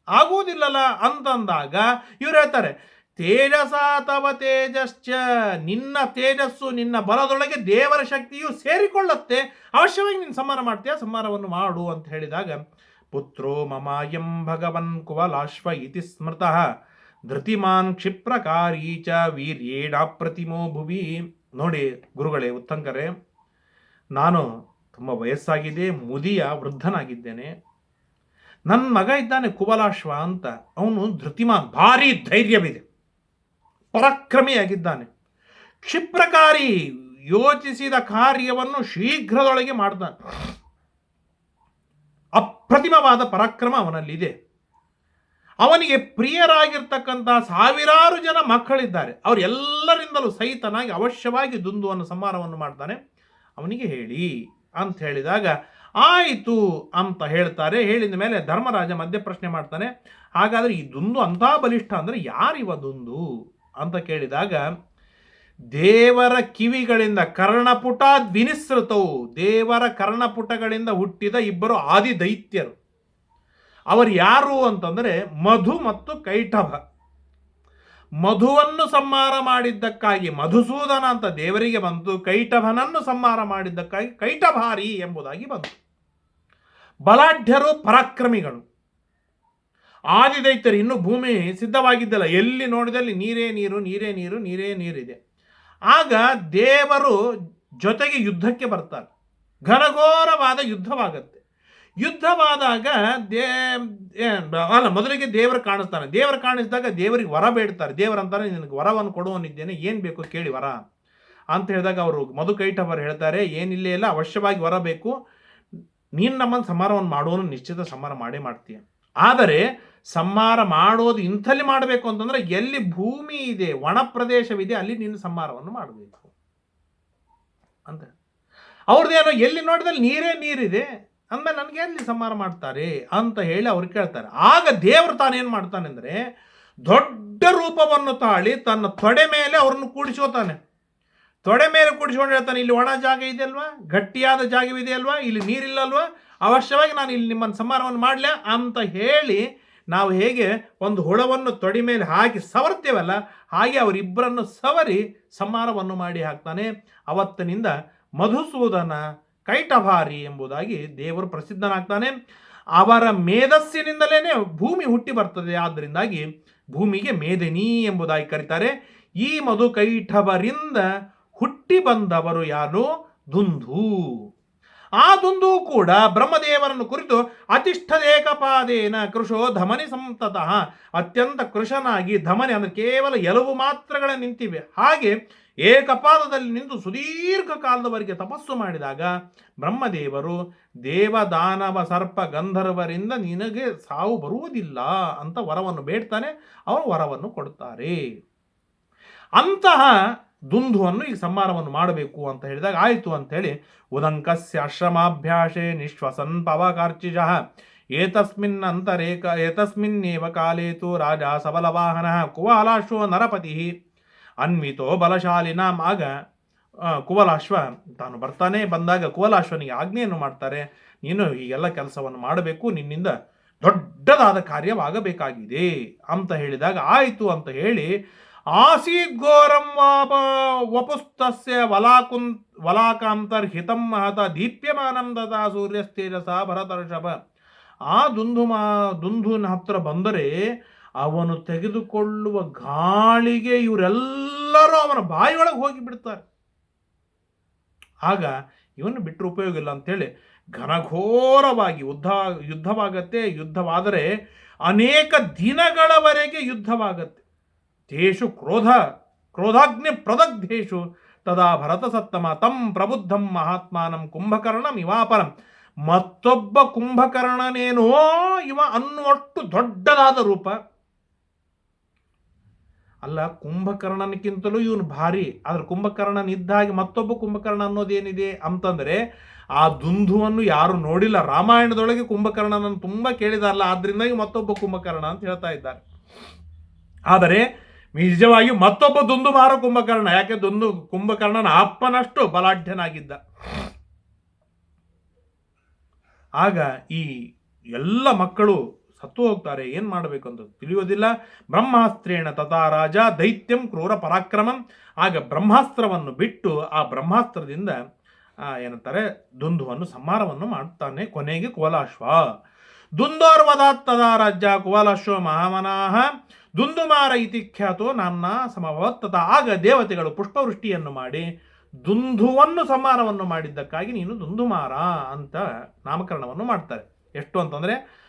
[SPEAKER 1] ಆಗುವುದಿಲ್ಲಲ್ಲ. ಅಂತಂದಾಗ ಇವ್ರು ಹೇಳ್ತಾರೆ ತೇಜಸ ತವ ತೇಜಶ್ಚ. ನಿನ್ನ ತೇಜಸ್ಸು, ನಿನ್ನ ಬಲದೊಳಗೆ ದೇವರ ಶಕ್ತಿಯು ಸೇರಿಕೊಳ್ಳುತ್ತೆ. ಅವಶ್ಯವಾಗಿ ನೀನು ಸಂಹಾರ ಮಾಡ್ತೀಯ? ಸಂಹಾರವನ್ನು ಮಾಡು ಅಂತ ಹೇಳಿದಾಗ, ಪುತ್ರೋ ಮಮಾಯಂ ಭಗವನ್ ಕುವಲಾಶ್ವ ಇತಿ ಸ್ಮೃತಃ. ಧೃತಿಮಾನ್ ಕ್ಷಿಪ್ರಕಾರೀಚ ಚ ವೀರ್ಯೇಡ ಪ್ರತಿಮೋ ಭುವಿ. ನೋಡಿ ಗುರುಗಳೇ, ಉತ್ತಂಕರೇ, ನಾನು ತುಂಬ ವಯಸ್ಸಾಗಿದೆ, ಮುದಿಯ ವೃದ್ಧನಾಗಿದ್ದೇನೆ. ನನ್ನ ಮಗ ಇದ್ದಾನೆ ಕುವಲಾಶ್ವ ಅಂತ. ಅವನು ಧೃತಿಮಾನ್, ಭಾರಿ ಧೈರ್ಯವಿದೆ. ಪರಾಕ್ರಮಿಯಾಗಿದ್ದಾನೆ. ಕ್ಷಿಪ್ರಕಾರಿ ಯೋಚಿಸಿದ ಕಾರ್ಯವನ್ನು ಶೀಘ್ರದೊಳಗೆ ಮಾಡ್ತಾನೆ. ಅಪ್ರತಿಮವಾದ ಪರಾಕ್ರಮ ಅವನಲ್ಲಿದೆ. ಅವನಿಗೆ ಪ್ರಿಯರಾಗಿರ್ತಕ್ಕಂಥ ಸಾವಿರಾರು ಜನ ಮಕ್ಕಳಿದ್ದಾರೆ. ಅವರೆಲ್ಲರಿಂದಲೂ ಸಹಿತನಾಗಿ ಅವಶ್ಯವಾಗಿ ದುಂದುವನ್ನು ಸಂಹಾರವನ್ನು ಮಾಡ್ತಾನೆ. ಅವನಿಗೆ ಹೇಳಿ ಅಂತ ಹೇಳಿದಾಗ, ಆಯಿತು ಅಂತ ಹೇಳ್ತಾರೆ. ಹೇಳಿದ ಮೇಲೆ ಧರ್ಮರಾಜ ಮಧ್ಯ ಪ್ರಶ್ನೆ ಮಾಡ್ತಾನೆ. ಹಾಗಾದರೆ ಈ ದುಂದು ಅಂಥ ಬಲಿಷ್ಠ ಅಂದರೆ ಯಾರಿವ ದುಂದು? ಅಂತ ಕೇಳಿದಾಗ, ದೇವರ ಕಿವಿಗಳಿಂದ ಕರ್ಣಪುಟ ವಿನಿಸೃತವು. ದೇವರ ಕರ್ಣಪುಟಗಳಿಂದ ಹುಟ್ಟಿದ ಇಬ್ಬರು ಆದಿ ದೈತ್ಯರು ಅವರು ಯಾರು ಅಂತಂದರೆ ಮಧು ಮತ್ತು ಕೈಟಭ ಮಧುವನ್ನು ಸಂಹಾರ ಮಾಡಿದ್ದಕ್ಕಾಗಿ ಮಧುಸೂದನ ಅಂತ ದೇವರಿಗೆ ಬಂತು ಕೈಟಭನನ್ನು ಸಂಹಾರ ಮಾಡಿದ್ದಕ್ಕಾಗಿ ಕೈಟಭಾರಿ ಎಂಬುದಾಗಿ ಬಂತು. ಬಲಾಢ್ಯರು ಪರಾಕ್ರಮಿಗಳು. ಆದಿದೈತ್ಯರು ಇನ್ನೂ ಭೂಮಿ ಸಿದ್ಧವಾಗಿದ್ದಲ್ಲ. ಎಲ್ಲಿ ನೋಡಿದಲ್ಲಿ ನೀರೇ ನೀರು ನೀರೇ ನೀರು, ನೀರೇ ನೀರಿದೆ. ಆಗ ದೇವರು ಜೊತೆಗೆ ಯುದ್ಧಕ್ಕೆ ಬರ್ತಾರೆ. ಘನಘೋರವಾದ ಯುದ್ಧವಾಗತ್ತೆ. ಯುದ್ಧವಾದಾಗ ದೇ ಅಲ್ಲ, ಮೊದಲಿಗೆ ದೇವರು ಕಾಣಿಸ್ತಾನೆ. ದೇವರು ಕಾಣಿಸಿದಾಗ ದೇವರಿಗೆ ವರ ಬೇಡ್ತಾರೆ. ದೇವರಂತಾರೆ ನಿನಗೆ ವರವನ್ನು ಕೊಡುವನಿದ್ದೇನೆ ಏನು ಬೇಕು ಕೇಳಿ ವರ ಅಂತ ಹೇಳಿದಾಗ ಅವರು ಮಧು ಕೈಟವರು ಹೇಳ್ತಾರೆ ಏನಿಲ್ಲೇ ಇಲ್ಲ ಅವಶ್ಯವಾಗಿ ವರ ಬೇಕು. ನೀನು ನಮ್ಮನ್ನು ಸಮಾರವನ್ನು ಮಾಡುವನು ನಿಶ್ಚಿತ ಸಮಾರ ಮಾಡೇ ಮಾಡ್ತೀಯ. ಆದರೆ ಸಂಹಾರ ಮಾಡೋದು ಇಂಥಲ್ಲಿ ಮಾಡಬೇಕು ಅಂತಂದ್ರೆ ಎಲ್ಲಿ ಭೂಮಿ ಇದೆ, ಒಣ ಪ್ರದೇಶವಿದೆ, ಅಲ್ಲಿ ನೀನು ಸಂಹಾರವನ್ನು ಮಾಡಬೇಕು ಅಂತ. ಅವ್ರದ್ದೇನೋ ಎಲ್ಲಿ ನೋಡಿದಲ್ಲಿ ನೀರೇ ನೀರಿದೆ ಅಂದಮೇಲೆ ನನಗೆ ಎಲ್ಲಿ ಸಂಹಾರ ಮಾಡ್ತಾರೆ ಅಂತ ಹೇಳಿ ಅವ್ರು ಕೇಳ್ತಾರೆ. ಆಗ ದೇವರು ತಾನೇನು ಮಾಡ್ತಾನೆ ಅಂದರೆ ದೊಡ್ಡ ರೂಪವನ್ನು ತಾಳಿ ತನ್ನ ತೊಡೆ ಮೇಲೆ ಅವ್ರನ್ನು ಕೂಡಿಸ್ಕೋತಾನೆ. ತೊಡೆ ಮೇಲೆ ಕೂಡಿಸ್ಕೊಂಡು ಹೇಳ್ತಾನೆ, ಇಲ್ಲಿ ಒಣ ಜಾಗ ಇದೆ ಅಲ್ವಾ ಗಟ್ಟಿಯಾದ ಜಾಗವಿದೆ ಅಲ್ವಾ ಇಲ್ಲಿ ನೀರಿಲ್ಲಲ್ವಾ? ಅವಶ್ಯವಾಗಿ ನಾನು ಇಲ್ಲಿ ನಿಮ್ಮನ್ನು ಸಂಹಾರವನ್ನು ಮಾಡಲೇ ಅಂತ ಹೇಳಿ ನಾವು ಹೇಗೆ ಒಂದು ಹುಳವನ್ನು ತೊಡಿ ಮೇಲೆ ಹಾಕಿ ಸವರ್ತೇವಲ್ಲ ಹಾಗೆ ಅವರಿಬ್ಬರನ್ನು ಸವರಿ ಸಂಹಾರವನ್ನು ಮಾಡಿ ಹಾಕ್ತಾನೆ. ಅವತ್ತಿನಿಂದ ಮಧುಸೂದನ ಕೈಟಭಾರಿ ಎಂಬುದಾಗಿ ದೇವರು ಪ್ರಸಿದ್ಧನಾಗ್ತಾನೆ. ಅವರ ಮೇಧಸ್ಸಿನಿಂದಲೇ ಭೂಮಿ ಹುಟ್ಟಿ ಬರ್ತದೆ, ಆದ್ದರಿಂದಾಗಿ ಭೂಮಿಗೆ ಮೇದಿನಿ ಎಂಬುದಾಗಿ ಕರೀತಾರೆ. ಈ ಮಧು ಕೈಟಭರಿಂದ ಹುಟ್ಟಿ ಬಂದವರು ಯಾರು? ದುಂದು ಆ ದುಂದು ಕೂಡ ಬ್ರಹ್ಮದೇವರನ್ನು ಕುರಿತು ಅತಿಷ್ಠದೇಕಪಾದೇನ ಕೃಷೋ ಧಮನಿ ಸಂತತಃ. ಅತ್ಯಂತ ಕೃಶನಾಗಿ ಧಮನಿ ಅಂದರೆ ಕೇವಲ ಎಲುವು ಮಾತ್ರಗಳ ನಿಂತಿವೆ. ಹಾಗೆ ಏಕಪಾದದಲ್ಲಿ ನಿಂತು ಸುದೀರ್ಘ ಕಾಲದವರೆಗೆ ತಪಸ್ಸು ಮಾಡಿದಾಗ ಬ್ರಹ್ಮದೇವರು ದೇವದಾನವ ಸರ್ಪ ಗಂಧರ್ವರಿಂದ ನಿನಗೆ ಸಾವು ಬರುವುದಿಲ್ಲ ಅಂತ ವರವನ್ನು ಬೇಡ್ತಾನೆ. ಅವರು ವರವನ್ನು ಕೊಡುತ್ತಾರೆ ಅಂತಹ ದುಂದುವನ್ನು ಈ ಸಂಹಾರವನ್ನು ಮಾಡಬೇಕು ಅಂತ ಹೇಳಿದಾಗ ಆಯಿತು ಅಂತೇಳಿ ಉದಂಕಸ್ಯ ಆಶ್ರಮಾಭ್ಯಾಸೆ ನಿಶ್ವಸನ್ ಪವಕಾರ್ಚಿಜ. ಏತಸ್ಮಿನ್ ಅಂತರೇಕ ಏತಸ್ಮಿನ್ನೇವ ಕಾಲೇತು ರಾಜ ಸಬಲವಾಹನ ಕುವಾಲಾಶ್ವ ನರಪತಿ. ಅನ್ವಿತೋ ಬಲಶಾಲಿನ ಆ, ಕುವಲಾಶ್ವ ತಾನು ಬರ್ತಾನೆ ಬಂದಾಗ ಕುವಲಾಶ್ವನಿಗೆ ಆಜ್ಞೆಯನ್ನು ಮಾಡ್ತಾರೆ ನೀನು ಈ ಕೆಲಸವನ್ನು ಮಾಡಬೇಕು ನಿನ್ನಿಂದ ದೊಡ್ಡದಾದ ಕಾರ್ಯವಾಗಬೇಕಾಗಿದೆ ಅಂತ ಹೇಳಿದಾಗ ಆಯಿತು ಅಂತ ಹೇಳಿ ಆಸೀತ್ ಘೋರಂ ವಾಪ ವಪುಸ್ತಸ್ಯ ವಲಾಕುಂ ವಲಾಕಾಂತರ್ಹಿತಂ ಮಹತ ದೀಪ್ಯಮಾನಂ ದದಾ ಸೂರ್ಯಸ್ತೇಜಸ ಭರತರ್ಷಭ ಆ ದುಂದುಮಾ ದುಂಧುನ ಹತ್ರ ಬಂದರೆ ಅವನು ತೆಗೆದುಕೊಳ್ಳುವ ಗಾಳಿಗೆ ಇವರೆಲ್ಲರೂ ಅವನ ಬಾಯಿಯೊಳಗೆ ಹೋಗಿ ಬಿಡ್ತಾರೆ. ಆಗ ಇವನು ಬಿಟ್ಟರೆ ಉಪಯೋಗ ಇಲ್ಲ ಅಂತೇಳಿ ಘನಘೋರವಾಗಿ ಯುದ್ಧ, ಯುದ್ಧವಾಗತ್ತೆ, ಯುದ್ಧವಾದರೆ ಅನೇಕ ದಿನಗಳವರೆಗೆ ಯುದ್ಧವಾಗತ್ತೆ. ತೇಷು ಕ್ರೋಧ ಕ್ರೋಧಾಗ್ನಿ ಪ್ರದಗ್ಧೇಶು ತದಾ ಭರತ ಸತ್ತಮ ತಂ ಪ್ರಬುದ್ಧಂ ಮಹಾತ್ಮಾನಂ ಕುಂಭಕರ್ಣಂ ಇವಾಪರಂ ಮತ್ತೊಬ್ಬ ಕುಂಭಕರ್ಣನೇನೋ ಇವ ಅನ್ನುವಷ್ಟು ದೊಡ್ಡದಾದ ರೂಪ. ಅಲ್ಲ ಕುಂಭಕರ್ಣನಕ್ಕಿಂತಲೂ ಇವನು ಭಾರಿ. ಆದ್ರೆ ಕುಂಭಕರ್ಣನ ಮತ್ತೊಬ್ಬ ಕುಂಭಕರ್ಣ ಅನ್ನೋದೇನಿದೆ ಅಂತಂದರೆ, ಆ ದುಂಧುವನ್ನು ಯಾರು ನೋಡಿಲ್ಲ. ರಾಮಾಯಣದೊಳಗೆ ಕುಂಭಕರ್ಣನನ್ನು ತುಂಬ ಕೇಳಿದಾರಲ್ಲ, ಆದ್ರಿಂದಾಗಿ ಮತ್ತೊಬ್ಬ ಕುಂಭಕರ್ಣ ಅಂತ ಹೇಳ್ತಾ ಇದ್ದಾರೆ. ಆದರೆ ನಿಜವಾಗಿ ಮತ್ತೊಬ್ಬ ದುಂದು ಮಾರ ಕುಂಭಕರ್ಣ. ಯಾಕೆ ದುಂದು ಕುಂಭಕರ್ಣನ ಅಪ್ಪನಷ್ಟು ಬಲಾಢ್ಯನಾಗಿದ್ದ. ಆಗ ಈ ಎಲ್ಲ ಮಕ್ಕಳು ಸತ್ತು ಹೋಗ್ತಾರೆ. ಏನು ಮಾಡಬೇಕು ಅಂತ ತಿಳಿಯೋದಿಲ್ಲ ಬ್ರಹ್ಮಾಸ್ತ್ರೇಣ ತಥಾ ರಾಜ ದೈತ್ಯಂ ಕ್ರೂರ ಪರಾಕ್ರಮಂ. ಆಗ ಬ್ರಹ್ಮಾಸ್ತ್ರವನ್ನು ಬಿಟ್ಟು ಆ ಬ್ರಹ್ಮಾಸ್ತ್ರದಿಂದ ಏನಂತಾರೆ, ದುಂದುವನ್ನು ಸಂಹಾರವನ್ನು ಮಾಡುತ್ತಾನೆ. ಕೊನೆಗೆ ಕೋಲಾಶ್ವ. ದುಂದೋರ್ವದಾತ್ ತದಾ ರಾಜ್ಯ ಕೋಲಾಶ್ವ ಮಹಾಮನಾಹ. ದುಂದುಮಾರ ಇತಿ ಖ್ಯಾತೋ ನನ್ನ ಸಮವತ್ತತ. ಆಗ ದೇವತೆಗಳು ಪುಷ್ಪವೃಷ್ಟಿಯನ್ನು ಮಾಡಿ ದುಂದುವನ್ನು ಸಂಹಾರವನ್ನು ಮಾಡಿದ್ದಕ್ಕಾಗಿ ನೀನು ದುಂದುಮಾರ ಅಂತ ನಾಮಕರಣವನ್ನು ಮಾಡ್ತಾರೆ. ಎಷ್ಟು ಅಂತಂದ್ರೆ,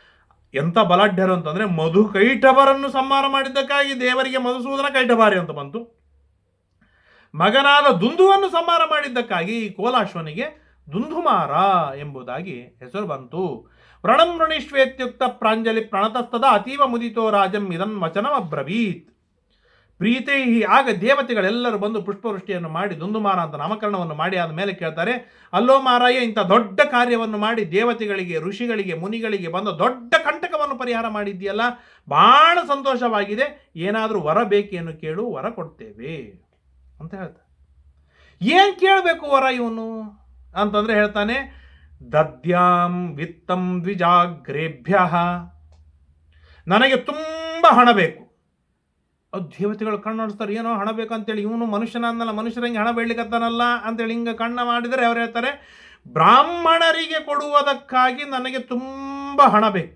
[SPEAKER 1] ಎಂಥ ಬಲಾಢ್ಯರು ಅಂತಂದ್ರೆ ಮಧು ಕೈಟಭರನ್ನು ಸಂಹಾರ ಮಾಡಿದ್ದಕ್ಕಾಗಿ ದೇವರಿಗೆ ಮಧುಸೂದನ ಕೈಟಭಾರಿ ಅಂತ ಬಂತು. ಮಗನಾದ ದುಂದುವನ್ನು ಸಂಹಾರ ಮಾಡಿದ್ದಕ್ಕಾಗಿ ಈ ಕೋಲಾಶ್ವನಿಗೆ ದುಂದುಮಾರ ಎಂಬುದಾಗಿ ಹೆಸರು ಬಂತು. ಪ್ರಣಂ ವೃಣಿಶ್ವೇತ್ಯುಕ್ತ ಪ್ರಾಂಜಲಿ ಪ್ರಣತಸ್ತದ ಅತೀವ ಮುದಿತೋ ರಾಜಂ ಇದನ್ ವಚನಮಬ್ರವೀತ್ ಪ್ರೀತೈ ಆಗ ದೇವತೆಗಳೆಲ್ಲರೂ ಬಂದು ಪುಷ್ಪವೃಷ್ಟಿಯನ್ನು ಮಾಡಿ ದುಂದುಮಾರ ಅಂತ ನಾಮಕರಣವನ್ನು ಮಾಡಿ ಆದ ಮೇಲೆ ಕೇಳ್ತಾರೆ, ಅಲ್ಲೋ ಮಾರಾಯ, ಇಂಥ ದೊಡ್ಡ ಕಾರ್ಯವನ್ನು ಮಾಡಿ ದೇವತೆಗಳಿಗೆ, ಋಷಿಗಳಿಗೆ, ಮುನಿಗಳಿಗೆ ಬಂದ ದೊಡ್ಡ ಕಂಟಕವನ್ನು ಪರಿಹಾರ ಮಾಡಿದ್ದೀಯಲ್ಲ? ಬಹಳ ಸಂತೋಷವಾಗಿದೆ. ಏನಾದರೂ ವರ ಬೇಕೇನು ಕೇಳು, ವರ ಕೊಡ್ತೇವೆ. ಅಂತ ಹೇಳ್ತಾರೆ. ಏನು ಕೇಳಬೇಕು ವರ ಇವನು? ಅಂತಂದರೆ ಹೇಳ್ತಾನೆ ದದ್ಯಾಂ ವಿತ್ತಂ ದ್ವಿಜಾಗ್ರೇಭ್ಯ ನನಗೆ ತುಂಬ ಹಣ ಬೇಕು. ಅದು ದೇವತೆಗಳು ಕಣ್ಣು ನೋಡಿಸ್ತಾರೆ, ಏನೋ ಹಣ ಬೇಕಂತೇಳಿ ಇವನು ಮನುಷ್ಯನ ಅಂದಲ್ಲ ಮನುಷ್ಯರಂಗೆ ಹಣ ಬೇಡಲಿಕ್ಕತ್ತಾನಲ್ಲ ಅಂತೇಳಿ ಹಿಂಗೆ ಕಣ್ಣ ಮಾಡಿದರೆ ಅವ್ರು ಹೇಳ್ತಾರೆ, ಬ್ರಾಹ್ಮಣರಿಗೆ ಕೊಡುವುದಕ್ಕಾಗಿ ನನಗೆ ತುಂಬ ಹಣ ಬೇಕು.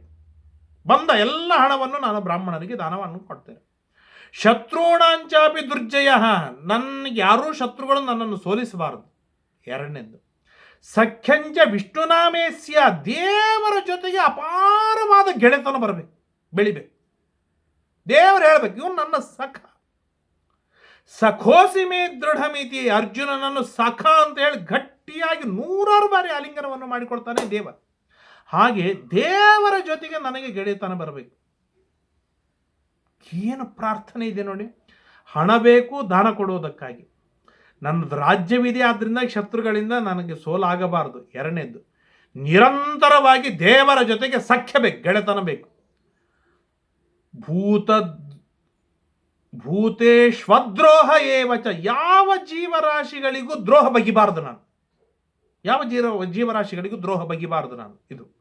[SPEAKER 1] ಬಂದ ಎಲ್ಲ ಹಣವನ್ನು ನಾನು ಬ್ರಾಹ್ಮಣರಿಗೆ ದಾನವನ್ನು ಕೊಡ್ತೇನೆ. ಶತ್ರುಣಾಂಚಾಪಿ ದುರ್ಜಯ. ನನಗೆ ಯಾರೂ ಶತ್ರುಗಳು ನನ್ನನ್ನು ಸೋಲಿಸಬಾರದು. ಎರಡನೇದು ಸಖ್ಯಂಚ ವಿಷ್ಣುನಾಮೇಸ್ಯ ದೇವರ ಜೊತೆಗೆ ಅಪಾರವಾದ ಗೆಳೆತನ ಬರಬೇಕು, ಬೆಳಿಬೇಕು. ದೇವರು ಹೇಳಬೇಕು, ಇವನು ನನ್ನ ಸಖ. ಸಖೋಸಿ ಮೇ ದೃಢಮಿತಿ ಅರ್ಜುನನನ್ನು ಸಖ ಅಂತ ಹೇಳಿ ಗಟ್ಟಿಯಾಗಿ ನೂರಾರು ಬಾರಿ ಅಲಿಂಗನವನ್ನು ಮಾಡಿಕೊಳ್ತಾನೆ ದೇವ. ಹಾಗೆ ದೇವರ ಜೊತೆಗೆ ನನಗೆ ಗೆಳೆತನ ಬರಬೇಕು. ಏನು ಪ್ರಾರ್ಥನೆ ಇದೆ ನೋಡಿ. ಹಣ ಬೇಕು, ದಾನ ಕೊಡುವುದಕ್ಕಾಗಿ ನನ್ನದು ರಾಜ್ಯವಿದೆ ಆದ್ದರಿಂದ ಶತ್ರುಗಳಿಂದ ನನಗೆ ಸೋಲಾಗಬಾರದು. ಎರಡನೇದ್ದು ನಿರಂತರವಾಗಿ ದೇವರ ಜೊತೆಗೆ ಸಖ್ಯ ಬೇಕು, ಗೆಳೆತನ ಬೇಕು. ಭೂತ ಭೂತೇಶ್ವದ್ರೋಹ ಏವಚ, ಯಾವ ಜೀವರಾಶಿಗಳಿಗೂ ದ್ರೋಹ ಬಗಿಬಾರದು ನಾನು. ಯಾವ ಜೀವ ಜೀವರಾಶಿಗಳಿಗೂ ದ್ರೋಹ ಬಗಿಬಾರದು ನಾನು, ಇದು.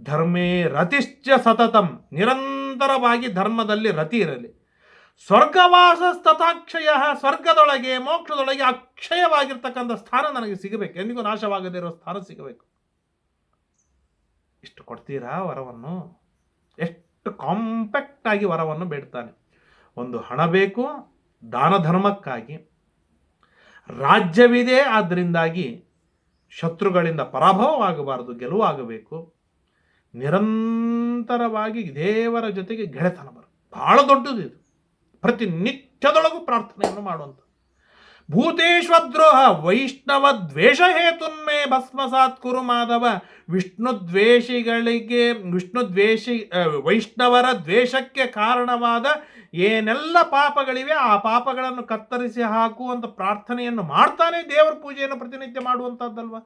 [SPEAKER 1] ಧರ್ಮೇ ರತಿಶ್ಚ ಸತತಂ, ನಿರಂತರವಾಗಿ ಧರ್ಮದಲ್ಲಿ ರತಿ ಇರಲಿ. ಸ್ವರ್ಗವಾಸ ತಥಾಕ್ಷಯ ಸ್ವರ್ಗದೊಳಗೆ, ಮೋಕ್ಷದೊಳಗೆ ಅಕ್ಷಯವಾಗಿರ್ತಕ್ಕಂಥ ಸ್ಥಾನ ನನಗೆ ಸಿಗಬೇಕು. ಎಂದಿಗೂ ನಾಶವಾಗದೇ ಇರೋ ಸ್ಥಾನ ಸಿಗಬೇಕು. ಇಷ್ಟು ಕೊಡ್ತೀರಾ ವರವನ್ನು? ಎಷ್ಟು ಕಾಂಪ್ಯಾಕ್ಟ್ ಆಗಿ ವರವನ್ನು ಬೇಡ್ತಾನೆ. ಒಂದು ಹಣ ಬೇಕು, ದಾನ ಧರ್ಮಕ್ಕಾಗಿ. ರಾಜ್ಯವಿದೆ, ಆದ್ದರಿಂದಾಗಿ ಶತ್ರುಗಳಿಂದ ಪರಾಭವವಾಗಬಾರದು, ಗೆಲುವಾಗಬೇಕು. ನಿರಂತರವಾಗಿ ದೇವರ ಜೊತೆಗೆ ಗೆಳೆತನ ಬರ ಬಹಳ ದೊಡ್ಡದು ಇದು ಪ್ರತಿನಿತ್ಯದೊಳಗೂ ಪ್ರಾರ್ಥನೆಯನ್ನು ಮಾಡುವಂಥ ಭೂತೇಶ್ವದ್ರೋಹ, ವೈಷ್ಣವ ದ್ವೇಷ ಹೇತುನ್ಮೇ ಭಸ್ಮಸಾತ್ ಕುರು ಮಾಧವ, ವಿಷ್ಣು ದ್ವೇಷಿಗಳಿಗೆ, ವಿಷ್ಣು ದ್ವೇಷಿ ವೈಷ್ಣವರ ದ್ವೇಷಕ್ಕೆ ಕಾರಣವಾದ ಏನೆಲ್ಲ ಪಾಪಗಳಿವೆ ಆ ಪಾಪಗಳನ್ನು ಕತ್ತರಿಸಿ ಹಾಕುವಂಥ ಪ್ರಾರ್ಥನೆಯನ್ನು ಮಾಡ್ತಾನೆ ದೇವರ ಪೂಜೆಯನ್ನು ಪ್ರತಿನಿತ್ಯ ಮಾಡುವಂಥದ್ದಲ್ವ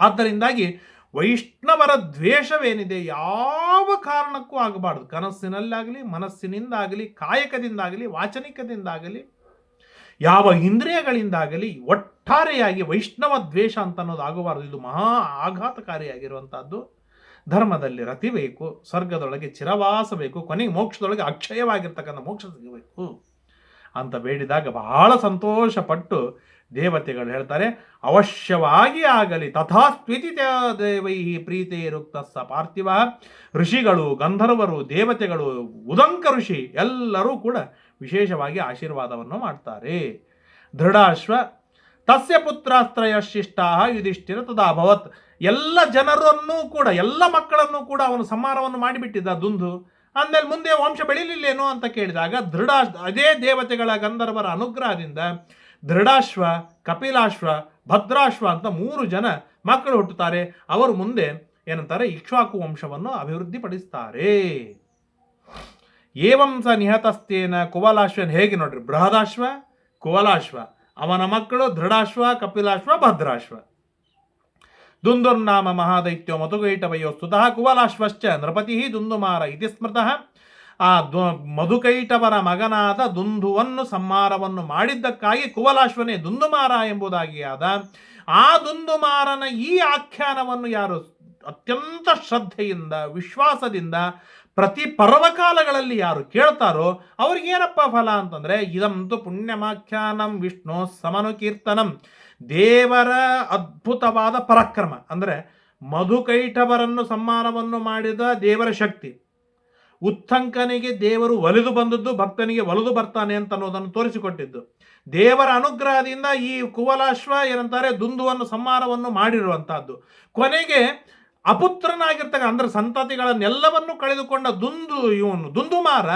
[SPEAKER 1] ಆದ್ದರಿಂದಾಗಿ ವೈಷ್ಣವರ ದ್ವೇಷವೇನಿದೆ ಯಾವ ಕಾರಣಕ್ಕೂ ಆಗಬಾರ್ದು. ಕನಸಿನಲ್ಲಾಗಲಿ, ಮನಸ್ಸಿನಿಂದಾಗಲಿ, ಕಾಯಕದಿಂದಾಗಲಿ, ವಾಚನಿಕದಿಂದಾಗಲಿ, ಯಾವ ಇಂದ್ರಿಯಗಳಿಂದಾಗಲಿ ಒಟ್ಟಾರೆಯಾಗಿ ವೈಷ್ಣವ ದ್ವೇಷ ಅಂತ ಅನ್ನೋದು ಆಗಬಾರದು. ಇದು ಮಹಾ ಆಘಾತಕಾರಿಯಾಗಿರುವಂಥದ್ದು. ಧರ್ಮದಲ್ಲಿ ರತಿ ಬೇಕು ಸ್ವರ್ಗದೊಳಗೆ ಚಿರವಾಸ ಬೇಕು ಕೊನೆಗೆ ಮೋಕ್ಷದೊಳಗೆ ಅಕ್ಷಯವಾಗಿರ್ತಕ್ಕಂಥ ಮೋಕ್ಷ ಸಿಗಬೇಕು ಅಂತ ಬೇಡಿದಾಗ ಬಹಳ ಸಂತೋಷಪಟ್ಟು ದೇವತೆಗಳು ಹೇಳ್ತಾರೆ, ಅವಶ್ಯವಾಗಿ ಆಗಲಿ ತಥಾ ತಥಾಸ್ತ್ವಿತಿ ದೇವೈ ಪ್ರೀತಿರುಕ್ತ ಸ ಪಾರ್ಥಿವ. ಋಷಿಗಳು, ಗಂಧರ್ವರು, ದೇವತೆಗಳು, ಉದಂಕ ಋಷಿ ಎಲ್ಲರೂ ಕೂಡ ವಿಶೇಷವಾಗಿ ಆಶೀರ್ವಾದವನ್ನು ಮಾಡ್ತಾರೆ. ದೃಢಾಶ್ವ, ತಸ್ಯ ಪುತ್ರಾಸ್ತ್ರಯ ಶಿಷ್ಟಾ ಯುಧಿಷ್ಠಿರ ತದಾಭವತ್ ಎಲ್ಲ ಜನರನ್ನೂ ಕೂಡ, ಎಲ್ಲ ಮಕ್ಕಳನ್ನು ಕೂಡ ಅವನು ಸಂಹಾರವನ್ನು ಮಾಡಿಬಿಟ್ಟಿದ್ದ ದುಂದು ಅಂದಮೇಲೆ ಮುಂದೆ ವಂಶ ಬೆಳಿಲಿಲ್ಲೇನೋ ಅಂತ ಕೇಳಿದಾಗ ದೃಢ ಅದೇ ದೇವತೆಗಳ ಗಂಧರ್ವರ ಅನುಗ್ರಹದಿಂದ ದೃಢಾಶ್ವ, ಕಪಿಲಾಶ್ವ, ಭದ್ರಾಶ್ವ ಅಂತ ಮೂರು ಜನ ಮಕ್ಕಳು ಹುಟ್ಟುತ್ತಾರೆ. ಅವರು ಮುಂದೆ ಏನಂತಾರೆ? ಇಕ್ಷ್ವಾಕು ವಂಶವನ್ನು ಅಭಿವೃದ್ಧಿಪಡಿಸ್ತಾರೆ. ಏವಂ ಸ ನಿಹತಸ್ತೇನ ಕುವಲಾಶ್ವನ್ ಹೇಗೆ ನೋಡ್ರಿ? ಬೃಹದಾಶ್ವ, ಕುವಲಾಶ್ವ. ಅವನ ಮಕ್ಕಳು ದೃಢಾಶ್ವ, ಕಪಿಲಾಶ್ವ, ಭದ್ರಾಶ್ವ. ದುಂದುರ್ನಾಮ ಮಹಾದೈತ್ಯೋ ಮತುಗೈಟವಯೋ ಸ್ತುತಃ ಕುವಲಾಶ್ವಶ್ಚ ನೃಪತಿ ದುಂದುಮಾರ ಇತಿ ಸ್ಮೃತಃ. ಆ ಮಧುಕೈಟವರ ಮಗನಾದ ದುಂದುವನ್ನು ಸಂಹಾರವನ್ನು ಮಾಡಿದ್ದಕ್ಕಾಗಿ ಕುವಲಾಶ್ವನೇ ದುಂದುಮಾರ ಎಂಬುದಾಗಿ ಆದ. ಆ ದುಂದುಮಾರನ ಈ ಆಖ್ಯಾನವನ್ನು ಯಾರು ಅತ್ಯಂತ ಶ್ರದ್ಧೆಯಿಂದ, ವಿಶ್ವಾಸದಿಂದ ಪ್ರತಿ ಪರ್ವಕಾಲಗಳಲ್ಲಿ ಯಾರು ಕೇಳ್ತಾರೋ ಅವ್ರಿಗೇನಪ್ಪ ಫಲ ಅಂತಂದ್ರೆ, ಇದಂತೂ ಪುಣ್ಯಮಾಖ್ಯಾನಂ ವಿಷ್ಣು ಸಮನು ಕೀರ್ತನಂ. ದೇವರ ಅದ್ಭುತವಾದ ಪರಾಕ್ರಮ. ಅಂದರೆ ಮಧುಕೈಟವರನ್ನು ಸಮ್ಮಾನವನ್ನು ಮಾಡಿದ ದೇವರ ಶಕ್ತಿ. ಉತ್ತಂಕನಿಗೆ ದೇವರು ಒಲಿದು ಬಂದದ್ದು ಭಕ್ತನಿಗೆ ಒಲಿದು ಬರ್ತಾನೆ ಅಂತ ಅನ್ನೋದನ್ನು ತೋರಿಸಿಕೊಟ್ಟಿದ್ದು. ದೇವರ ಅನುಗ್ರಹದಿಂದ ಈ ಕುವಲಾಶ್ವ ಏನಂತಾರೆ, ದುಂದುವನ್ನು, ಸಂಹಾರವನ್ನು ಮಾಡಿರುವಂತಹದ್ದು. ಕೊನೆಗೆ ಅಪುತ್ರನಾಗಿರ್ತಕ್ಕ ಅಂದ್ರೆ ಸಂತತಿಗಳನ್ನೆಲ್ಲವನ್ನು ಕಳೆದುಕೊಂಡ ದುಂದು ಇವನು. ದುಂದುಮಾರ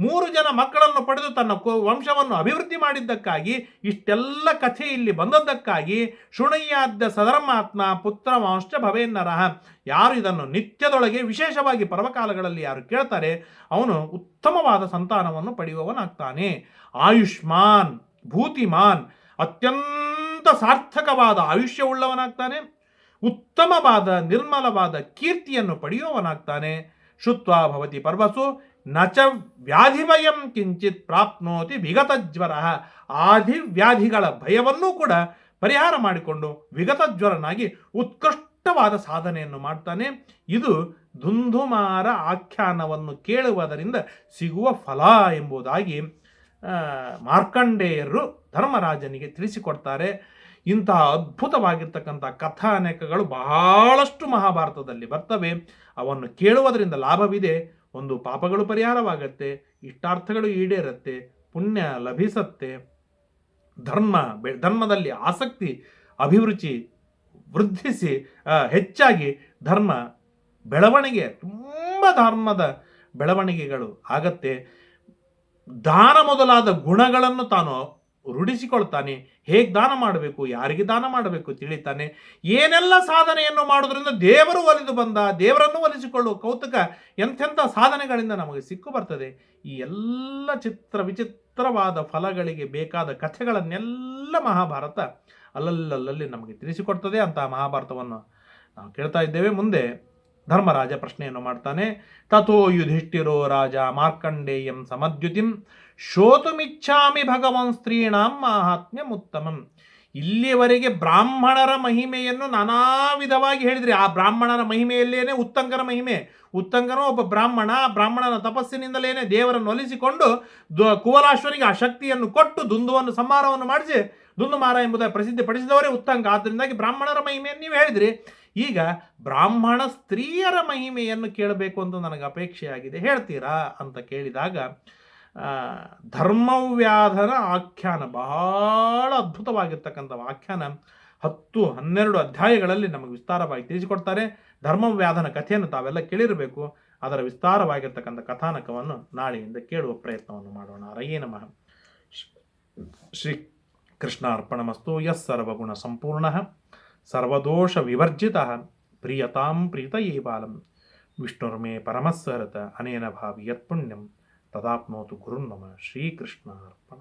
[SPEAKER 1] ಮೂರು ಜನ ಮಕ್ಕಳನ್ನು ಪಡೆದು ತನ್ನ ವಂಶವನ್ನು ಅಭಿವೃದ್ಧಿ ಮಾಡಿದ್ದಕ್ಕಾಗಿ, ಇಷ್ಟೆಲ್ಲ ಕಥೆ ಇಲ್ಲಿ ಬಂದದ್ದಕ್ಕಾಗಿ ಶುಣಯ್ಯಾದ್ಯ ಸಧರ್ಮಾತ್ಮ ಪುತ್ರ ವಂಶ ಭವೇನ್ನರಹ. ಯಾರು ಇದನ್ನು ನಿತ್ಯದೊಳಗೆ ವಿಶೇಷವಾಗಿ ಪರ್ವಕಾಲಗಳಲ್ಲಿ ಯಾರು ಕೇಳ್ತಾರೆ, ಅವನು ಉತ್ತಮವಾದ ಸಂತಾನವನ್ನು ಪಡೆಯುವವನಾಗ್ತಾನೆ. ಆಯುಷ್ಮಾನ್, ಭೂತಿಮಾನ್, ಅತ್ಯಂತ ಸಾರ್ಥಕವಾದ ಆಯುಷ್ಯವುಳ್ಳವನಾಗ್ತಾನೆ ಉತ್ತಮವಾದ, ನಿರ್ಮಲವಾದ ಕೀರ್ತಿಯನ್ನು ಪಡೆಯುವವನಾಗ್ತಾನೆ. ಶುತ್ವ ಭವತಿ ಪರ್ವಸು, ನಚ ವ್ಯಾಧಿಭಯಂ ಕಿಂಚಿತ್ ಪ್ರಾಪ್ನೋತಿ ವಿಗತ ಜ್ವರ ಆದಿ ವ್ಯಾಧಿಗಳ ಭಯವನ್ನೂ ಕೂಡ ಪರಿಹಾರ ಮಾಡಿಕೊಂಡು ವಿಗತ ಜ್ವರನಾಗಿ ಉತ್ಕೃಷ್ಟವಾದ ಸಾಧನೆಯನ್ನು ಮಾಡ್ತಾನೆ. ಇದು ಧುಂಧುಮಾರ ಆಖ್ಯಾನವನ್ನು ಕೇಳುವುದರಿಂದ ಸಿಗುವ ಫಲ ಎಂಬುದಾಗಿ ಮಾರ್ಕಂಡೇಯರು ಧರ್ಮರಾಜನಿಗೆ ತಿಳಿಸಿಕೊಡ್ತಾರೆ. ಇಂತಹ ಅದ್ಭುತವಾಗಿರ್ತಕ್ಕಂಥ ಕಥಾನಕಗಳು ಬಹಳಷ್ಟು ಮಹಾಭಾರತದಲ್ಲಿ ಬರ್ತವೆ. ಅವನ್ನು ಕೇಳುವುದರಿಂದ ಲಾಭವಿದೆ. ಒಂದು ಪಾಪಗಳು ಪರಿಹಾರವಾಗತ್ತೆ. ಇಷ್ಟಾರ್ಥಗಳು ಈಡೇರುತ್ತೆ. ಪುಣ್ಯ ಲಭಿಸತ್ತೆ. ಧರ್ಮ ಧರ್ಮದಲ್ಲಿ ಆಸಕ್ತಿ, ಅಭಿರುಚಿ ವೃದ್ಧಿಸಿ ಹೆಚ್ಚಾಗಿ ಧರ್ಮ ಬೆಳವಣಿಗೆ, ತುಂಬ ಧರ್ಮದ ಬೆಳವಣಿಗೆಗಳು ಆಗತ್ತೆ. ದಾನ ಮೊದಲಾದ ಗುಣಗಳನ್ನು ತಾನು ರೂಢಿಸಿಕೊಳ್ತಾನೆ, ಹೇಗೆ ದಾನ ಮಾಡಬೇಕು, ಯಾರಿಗೆ ದಾನ ಮಾಡಬೇಕು ತಿಳಿತಾನೆ. ಏನೆಲ್ಲ ಸಾಧನೆಯನ್ನು ಮಾಡೋದ್ರಿಂದ ದೇವರು ಒಲಿದು ಬಂದ, ದೇವರನ್ನು ಒಲಿಸಿಕೊಳ್ಳುವ ಕೌತುಕ, ಎಂಥೆಂಥ ಸಾಧನೆಗಳಿಂದ ನಮಗೆ ಸಿಕ್ಕು ಬರ್ತದೆ. ಈ ಎಲ್ಲ ಚಿತ್ರ ವಿಚಿತ್ರವಾದ ಫಲಗಳಿಗೆ ಬೇಕಾದ ಕಥೆಗಳನ್ನೆಲ್ಲ ಮಹಾಭಾರತ ಅಲ್ಲಲ್ಲಲ್ಲಿ ನಮಗೆ ತಿಳಿಸಿಕೊಡ್ತದೆ ಅಂತ ಮಹಾಭಾರತವನ್ನು ನಾವು ಕೇಳ್ತಾ ಇದ್ದೇವೆ. ಮುಂದೆ ಧರ್ಮರಾಜ ಪ್ರಶ್ನೆಯನ್ನು ಮಾಡ್ತಾನೆ. ತಥೋ ಯುಧಿಷ್ಠಿರೋ ರಾಜ ಮಾರ್ಕಂಡೇಯಂ ಸಮದ್ಯುತಿಂ ಶೋತುಮಿಚ್ಛಾಮಿ ಭಗವನ್ ಸ್ತ್ರೀಣಾಂ ಮಹಾತ್ಮ್ಯ ಉತ್ತಮಂ ಇಲ್ಲಿಯವರೆಗೆ ಬ್ರಾಹ್ಮಣರ ಮಹಿಮೆಯನ್ನು ನಾನಾ ವಿಧವಾಗಿ ಹೇಳಿದ್ರಿ. ಆ ಬ್ರಾಹ್ಮಣರ ಮಹಿಮೆಯಲ್ಲೇನೆ ಉತ್ತಂಗರ ಮಹಿಮೆ. ಉತ್ತಂಗನು ಒಬ್ಬ ಬ್ರಾಹ್ಮಣ ಬ್ರಾಹ್ಮಣನ ತಪಸ್ಸಿನಿಂದಲೇನೆ ದೇವರನ್ನು ಒಲಿಸಿಕೊಂಡು ಕುವಲಾಶ್ವರಿಗೆ ಆ ಶಕ್ತಿಯನ್ನು ಕೊಟ್ಟು ದುಂದುವನ್ನು ಸಂಹಾರವನ್ನು ಮಾಡಿಸಿ ದುಂದುಮಾರ ಎಂಬುದಾಗಿ ಪ್ರಸಿದ್ಧಿ ಪಡಿಸಿದವರೇ ಉತ್ತಂಗ. ಆದ್ದರಿಂದಾಗಿ ಬ್ರಾಹ್ಮಣರ ಮಹಿಮೆಯನ್ನು ನೀವು ಹೇಳಿದ್ರಿ. ಈಗ ಬ್ರಾಹ್ಮಣ ಸ್ತ್ರೀಯರ ಮಹಿಮೆಯನ್ನು ಕೇಳಬೇಕು ಅಂತ ನನಗೆ ಅಪೇಕ್ಷೆಯಾಗಿದೆ. ಹೇಳ್ತೀರಾ? ಅಂತ ಕೇಳಿದಾಗ ಧರ್ಮವ್ಯಾಧನ ಆಖ್ಯಾನ. ಬಹಳ ಅದ್ಭುತವಾಗಿರ್ತಕ್ಕಂಥ ಆಖ್ಯಾನ ಹತ್ತು, ಹನ್ನೆರಡು ಅಧ್ಯಾಯಗಳಲ್ಲಿ ನಮಗೆ ವಿಸ್ತಾರವಾಗಿ ತಿಳಿಸಿಕೊಡ್ತಾರೆ. ಧರ್ಮವ್ಯಾಧನ ಕಥೆಯನ್ನು ತಾವೆಲ್ಲ ಕೇಳಿರಬೇಕು. ಅದರ ವಿಸ್ತಾರವಾಗಿರ್ತಕ್ಕಂಥ ಕಥಾನಕವನ್ನು ನಾಳೆಯಿಂದ ಕೇಳುವ ಪ್ರಯತ್ನವನ್ನು ಮಾಡೋಣ. ಅರಯೇ ನಮಃ. ಶ್ರೀ ಕೃಷ್ಣಾರ್ಪಣಮಸ್ತು. ಯಸ್ ಸರ್ವಗುಣ ಸಂಪೂರ್ಣ. ಸರ್ವದೋಷ ವಿವರ್ಜಿತ. ಪ್ರಿಯತಾಂ ಪ್ರೀತಯೇ ಬಾಲಂ. ವಿಷ್ಣುರ್ಮೇ ಪರಮಸ್ಸರತ. ಅನೇನ ಭಾವಿ ಯತ್ಪುಣ್ಯಂ ತದಾಪ್ನೋತು ಗುರುನ್ನಮ ಶ್ರೀಕೃಷ್ಣ ಅರ್ಪಣ